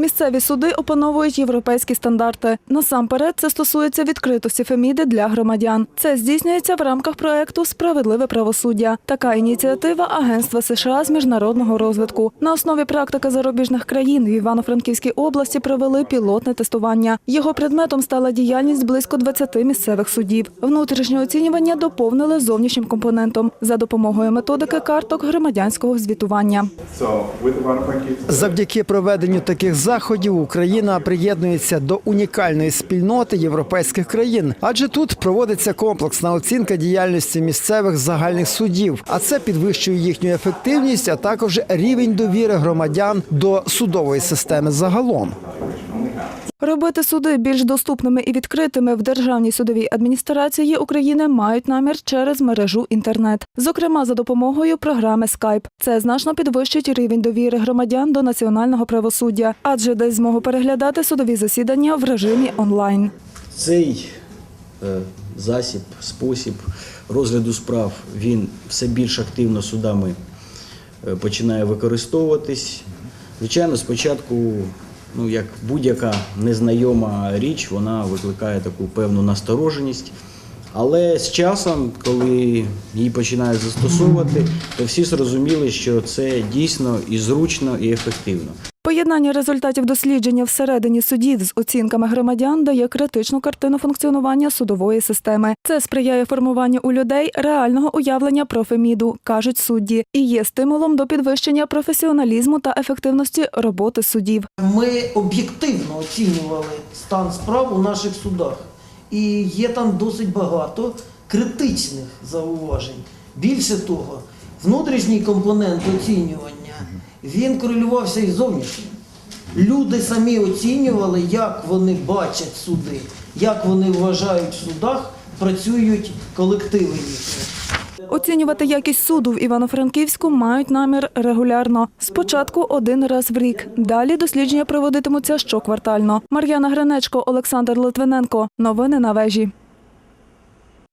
Місцеві суди опановують європейські стандарти. Насамперед, це стосується відкритості Феміди для громадян. Це здійснюється в рамках проекту Справедливе правосуддя. Така ініціатива Агентства США з міжнародного розвитку. На основі практики зарубіжних країн в Івано-Франківській області провели пілотне тестування. Його предметом стала діяльність близько 20 місцевих судів. Внутрішнє оцінювання доповнили зовнішнім компонентом за допомогою методики карток громадянського звітування. Завдяки проведенню таких заходів Україна приєднується до унікальної спільноти європейських країн, адже тут проводиться комплексна оцінка діяльності місцевих загальних судів, а це підвищує їхню ефективність, а також рівень довіри громадян до судової системи загалом. Робити суди більш доступними і відкритими в Державній судовій адміністрації України мають намір через мережу інтернет, зокрема за допомогою програми Skype. Це значно підвищить рівень довіри громадян до національного правосуддя, адже дасть змогу переглядати судові засідання в режимі онлайн. Цей е, засіб, спосіб розгляду справ він все більш активно судами е, починає використовуватись. Звичайно, спочатку, ну як будь-яка незнайома річ, вона викликає таку певну настороженість. Але з часом, коли її починають застосовувати, то всі зрозуміли, що це дійсно і зручно, і ефективно. Поєднання результатів дослідження всередині судів з оцінками громадян дає критичну картину функціонування судової системи. Це сприяє формуванню у людей реального уявлення про Феміду, кажуть судді, і є стимулом до підвищення професіоналізму та ефективності роботи судів. Ми об'єктивно оцінювали стан справ у наших судах. І є там досить багато критичних зауважень. Більше того, внутрішній компонент оцінювання він корелювався із зовнішнім. Люди самі оцінювали, як вони бачать суди, як вони вважають в судах, працюють колективи їхні. Оцінювати якість суду в Івано-Франківську мають намір регулярно. Спочатку один раз в рік. Далі дослідження проводитимуться щоквартально. Мар'яна Гринечко, Олександр Литвиненко. Новини на вежі.